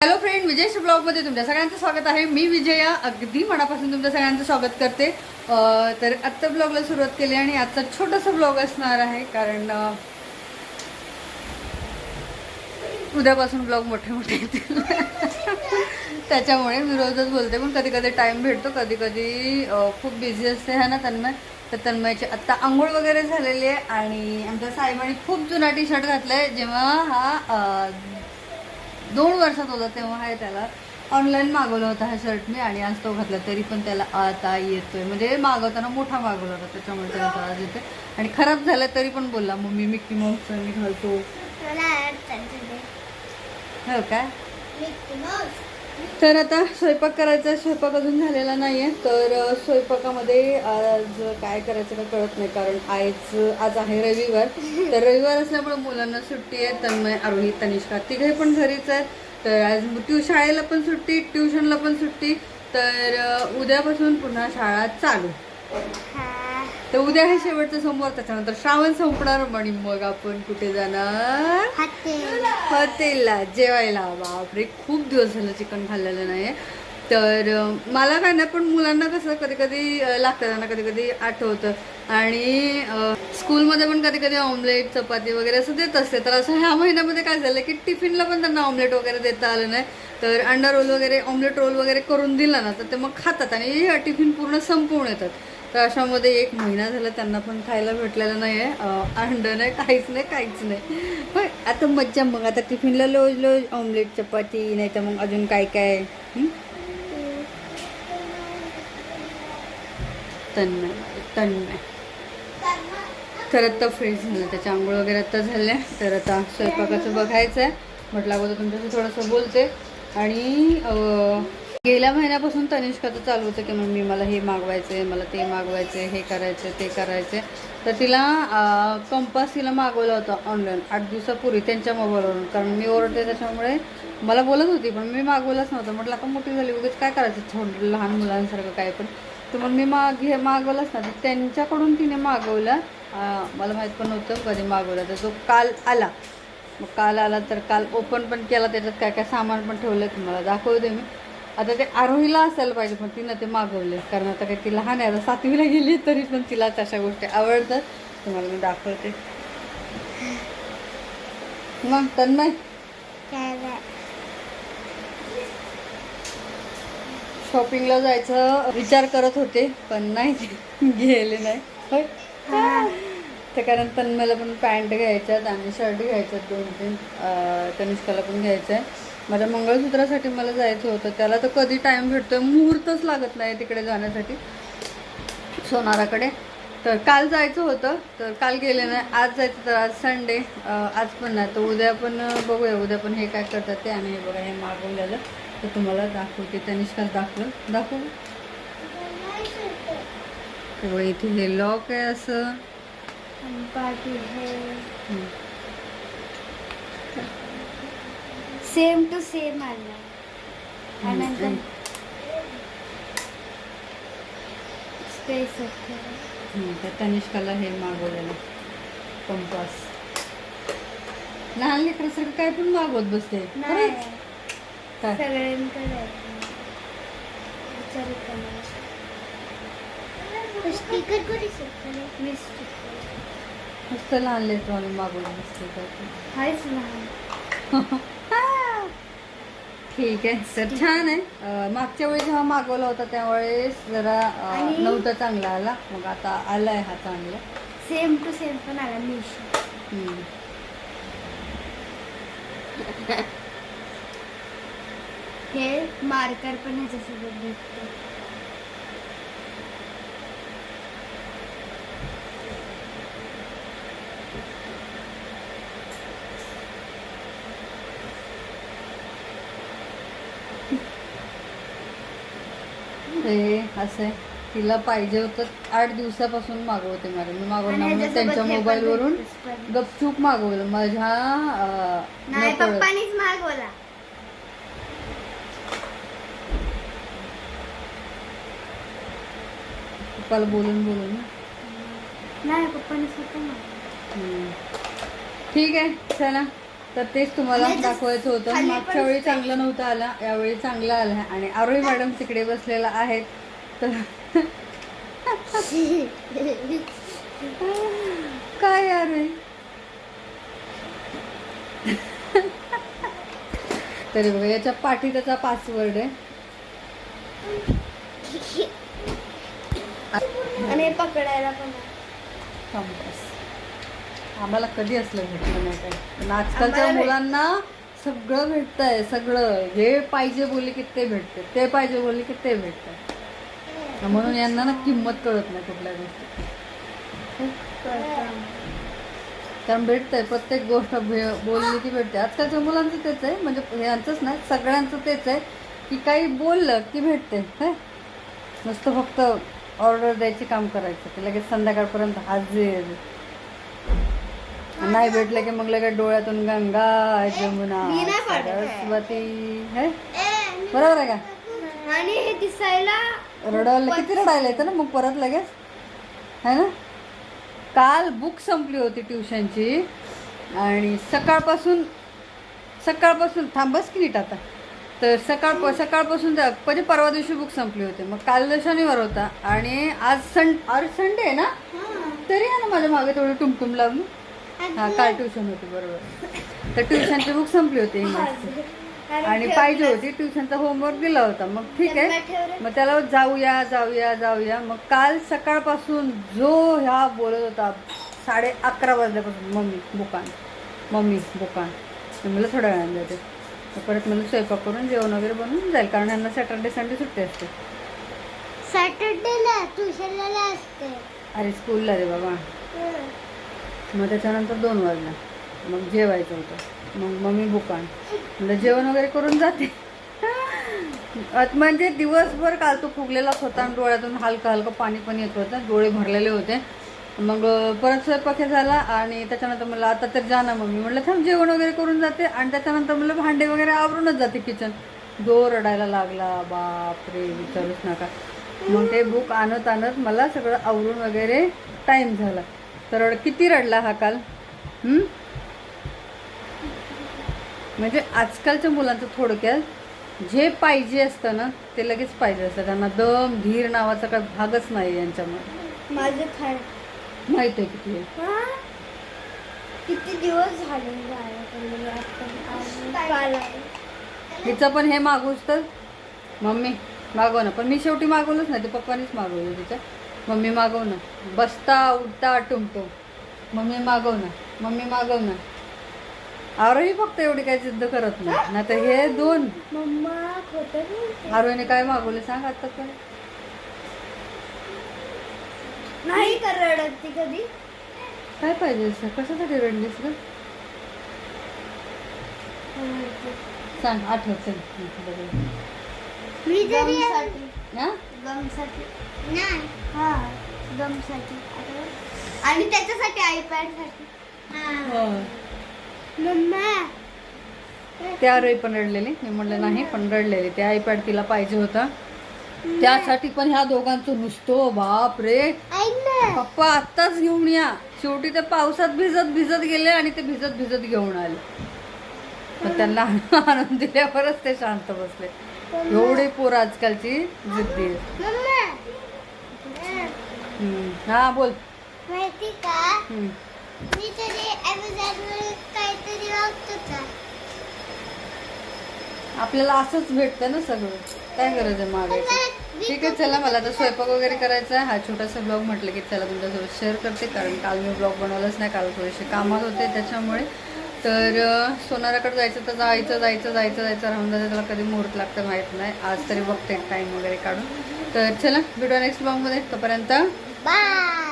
Hello friend विजयच्या ब्लॉगमध्ये तुमच्या सगळ्यांचं स्वागत आहे. मी विजया अगदी मनापासून तुमच्या सगळ्यांचं स्वागत करते. तर आत्ता ब्लॉगला सुरुवात केली आणि आजचा छोटासा ब्लॉग असणार आहे कारण उद्यापासून ब्लॉग मोठे मोठे येतील. त्याच्यामुळे मी रोजच बोलते पण कधी कधी टाईम भेटतो कधी कधी खूप बिझी असते हा ना तन्मय? तर तन्मयची आत्ता आंघोळ वगैरे झालेली आहे आणि आमच्या साहेबांनी खूप जुना टी शर्ट घातलाय जेव्हा हा दोन वर्षात होता तेव्हा आहे त्याला ऑनलाईन मागवला होता हा शर्ट मी आणि आज तो घातला तरी पण त्याला आता येतोय. म्हणजे मागवताना मोठा मागवला होता त्याच्यामुळे त्याला त्रास येते आणि खराब झाला तरी पण बोलला मम्मी मिक्की माऊसचा मी घालतो. हो काय माऊस तर आता स्वयंपाक करायचा स्वयंपाक अजून झालेला नाही आहे तर स्वयंपाकामध्ये आज काय करायचं का कळत नाही कारण आज आज आहे रविवार. तर रविवार असल्यामुळे मुलांना सुट्टी आहे तन्मय आरोही तनिष्का तिघे पण घरीच आहेत. तर आज ट्यू शाळेला पण सुट्टी ट्युशनला पण सुट्टी. तर उद्यापासून पुन्हा शाळा चालू. हा. तर उद्या हे शेवटचं सोमवार त्याच्यानंतर श्रावण संपणार आणि मग आपण कुठे जाणार? हॉटेल. हॉटेलला जेवायला. बापरे खूप दिवस झालं चिकन खाल्लेलं नाही तर मला काय नाही पण मुलांना कसं कधी कधी लागतं त्यांना कधी कधी आठवतं. आणि स्कूलमध्ये पण कधी कधी ऑमलेट चपाती वगैरे असं देत असते. तर असं ह्या महिन्यामध्ये काय झालं की टिफिनला पण त्यांना ऑमलेट वगैरे देता आलं नाही. तर अंडा रोल वगैरे ऑमलेट रोल वगैरे करून दिला ना तर ते मग खातात आणि टिफिन पूर्ण संपवून येतात. तर अशामध्ये एक महिना झाला त्यांना पण खायला भेटलेलं नाही आहे अंड नाही काहीच नाही काहीच नाही. होय आता मज्जा मग आता टिफिनला लोज लोज ऑमलेट चपाती नाही तर मग अजून काय काय? हं? तन्मय तन्मय. तर आता फ्रेश झालं त्याच्या आंघोळ वगैरे आता झाल्या तर आता स्वयंपाकाचं बघायचं आहे म्हटलं अगोदर तुमच्याशी थोडंसं बोलते. आणि गेल्या महिन्यापासून तनिष्काचं चालू होतं की मम्मी मला हे मागवायचं आहे मला ते मागवायचं आहे हे करायचं ते करायचं तर तिला कंपास तिला मागवला होता ऑनलाईन आठ दिवसापूर्वी त्यांच्या मोबाईलवरून कारण मी ओरडते त्याच्यामुळे मला बोलत होती पण मी मागवलंच नव्हतं. म्हटलं का मोठी झाली उगीच काय करायचं? छोट लहान मुलांसारखं काय? पण तर मग मी माग घे मागवलंच ना तर त्यांच्याकडून तिने मागवला. मला माहीत पण नव्हतं कधी मागवला. तर तो काल आला. मग काल आला तर काल ओपन पण केला. त्याच्यात काय काय सामान पण ठेवलं तुम्हाला दाखवते मी. आता ते आरोहीला असायला पाहिजे पण तिनं ते मागवले. कारण आता काही ती लहान आहे आता सातवीला गेली तरी पण तिला तशा गोष्टी आवडतात. तुम्हाला मी दाखवते. मग तन्मय? काय शॉपिंगला जायचं विचार करत होते पण नाही गेले नाही. तर कारण तन्मयला पण पॅन्ट घ्यायच्यात आणि शर्ट घ्यायच्यात दोन तीन तनिष्काला पण घ्यायचं आहे माझ्या मंगळसूत्रासाठी मला जायचं होतं. त्याला तर कधी टाईम भेटतोय. मुहूर्तच लागत नाही तिकडे जाण्यासाठी. सोनाराकडे. तर काल जायचं होतं. तर काल गेले नाही. आज जायचं तर आज संडे आज पण नाही. तर उद्या पण बघूया. उद्या पण हे काय करतात ते आणि हे बघा हे मागवलेलं तर तुम्हाला दाखवते. तनिष्काच दाखवलं. दाखवू? तर बघा इथे हे लॉक आहे असं हम्म. सेम टू सेम आला. स्पेस तनिष्काला हे मागवलेलं. कंपास लहान लेकरासारखं काय पण मागवत बसते. मस्त लहान लेकरांनी मागवलं बसते. काय पण. हायच लहान ठीक आहे. तर छान आहे. मागच्या वेळी जेव्हा मागवला होता त्यावेळेस जरा आणि- नव्हता चांगला आला. मग आता आलाय हा चांगला. सेम टू सेम पण आला मिशो. हम्म. हे मार्कर पण ह्याच्यासोबत भेटतो. हे असं तिला पाहिजे होतं आठ दिवसापासून मागवते मला मी मागवलं म्हणून त्यांच्या मोबाईलवरून. गपचूप मागवलं माझ्या अं, नाही नकळत. पप्पानीच मागवला पप्पाला बोलून बोलून ना. नाही पप्पानी स्वतः मागवला हम्म. ठीक आहे चला तर तेच तुम्हाला दाखवायचं होतं. मागच्या वेळी चांगलं नव्हतं आलं यावेळी चांगलं आलं आणि आरोही मॅडम तिकडे बसलेला आहेत. तर काय आरोही तरी बघा याच्या पाठी त्याचा पासवर्ड आहे. आणि पकडायला पण. आम्हाला कधी असलं भेटलं नाही काय पण आजकालच्या आम्हाला मुलांना सगळं भेटतंय सगळं. जे पाहिजे बोलले की ते भेटते. ते पाहिजे बोलले की ते भेटतंय. म्हणून यांना ना किंमत कळत नाही कुठल्या गोष्टी. कारण भेटतंय प्रत्येक गोष्ट भे- बोलली की भेटते. आजकालच्या मुलांचं तेच आहे. म्हणजे यांचंच नाही सगळ्यांचं तेच आहे की काही बोललं की भेटते. काय नुसतं फक्त ऑर्डर द्यायचे काम करायचं. ते लगेच संध्याकाळपर्यंत हाजीर. नाही भेटलं की मग लगेच डोळ्यातून गंगा जमुना. सरस्वती हे? बरोबर आहे का? आणि हे दिसायला रडायला किती रडायला येतं ना मग परत लगेच? है ना? काल बुक संपली होती ट्युशनची आणि सकाळपासून सकाळपासून थांबच की नीट आता. तर सकाळ सकाळपासून म्हणजे परवा दिवशी बुक संपली होती. मग काल शनिवार होता आणि आज सन आज संडे आहे ना? तरी आहे ना माझ्या मागे थोडी टुमटुम लागली हा काल ट्युशन होती बरोबर. तर ट्युशनची बुक संपली होती इंग्लिशची आणि पाहिजे होती ट्युशनचा होमवर्क दिला होता. मग ठीक आहे. मग त्याला जाऊया जाऊया जाऊया. मग काल सकाळपासून जो ह्या बोलत होता साडे अकरा वाजल्यापासून मम्मी बुकान. मम्मी बुकान. मला थोड्या वेळाने जाते. परत मला स्वयंपाक करून जेवण वगैरे बनवून जाईल कारण यांना सॅटर्डे संडे सुट्टी असते. सॅटर्डेला ट्युशनला असते अरे स्कूलला रे बाबा. मग त्याच्यानंतर दोन वाजला. मग जेवायचं होतं. मग मम्मी बुकान म्हणजे जेवण वगैरे करून जाते. म्हणजे दिवसभर काल तो फुगलेलाच होता आणि डोळ्यातून हलकं हलकं पाणी पण येत होतं. डोळे भरलेले होते. मग परत स्वयंपाक झाला आणि त्याच्यानंतर मला आता तर जा ना मम्मी. म्हटलं थांब जेवण वगैरे करून जाते. आणि त्याच्यानंतर मला भांडे वगैरे आवरूनच जाते किचन जो रडायला लागला बापरे विचारूच नका. मग ते बुक आणत आणत मला सगळं आवरून वगैरे टाईम झाला. तर रड- किती रडला हा काल? हं? म्हणजे आजकालच्या मुलांचं थोडक्यात जे पाहिजे असतं ना ते लगेच पाहिजे असतं. त्यांना दम धीर नावाचा काय भागच नाही यांच्यामध्ये माझं खाय माहीत आहे किती. किती दिवस झाले. हिचं पण हे मागूच तर. मम्मी मागव ना. पण मी शेवटी मागवलंच नाही ते पप्पानीच मागवलं तिच्या. मम्मी मागव ना. बसता उठता टुमटो मम्मी मागव ना. मम्मी मागव ना. आरोही फक्त एवढी काही जिद्द करत नाही. नाही तर हे दोन. आरोहीने काय मागवले सांग आता काय नाही कर रडत ती कधी? काय पाहिजे असं? कशासाठी रडलीस ग? सांग आठवत चल. मी तरी हा? गमसाठी नाही. हा गमसाठी आणि त्याच्यासाठी आयपॅडसाठी हो. मम्मा. ते आरोही पण रडलेली. मी म्हणलं नाही पण रडलेली. ते आयपॅड तिला पाहिजे होता. त्यासाठी पण ह्या दोघांचं नुसतो बाप रे पप्पा आत्ताच घेऊन या. शेवटी ते पावसात भिजत भिजत गेले आणि ते भिजत भिजत घेऊन आले. मग त्यांना आणून दिल्यावरच ते शांत बसले. एवढे पोर आजकालची जिद्दी. हा बोल. माहिती का? हम्म. मी तरी ॲमेझॉनवर काहीतरी वागतो का आपल्याला असंच भेटतं ना सगळं. काय गरज आहे मागायची ठीक आहे चला मला आता स्वयंपाक वगैरे करायचा आहे. हा छोटासा ब्लॉग म्हटलं की चला तुमच्यासोबत शेअर करते. कारण काल मी ब्लॉग बनवलाच नाही काल थोडेसे कामात होते त्याच्यामुळे तर अं, सोनाराकडे जायचं तर जायचं जायचं जायचं जायचं. राहून जायचं त्याला कधी मुहूर्त लागतं माहीत नाही. आज तरी बघते टाईम वगैरे काढून. तर चला व्हिडिओ नेक्स्ट ब्लॉगमध्ये तोपर्यंत बाय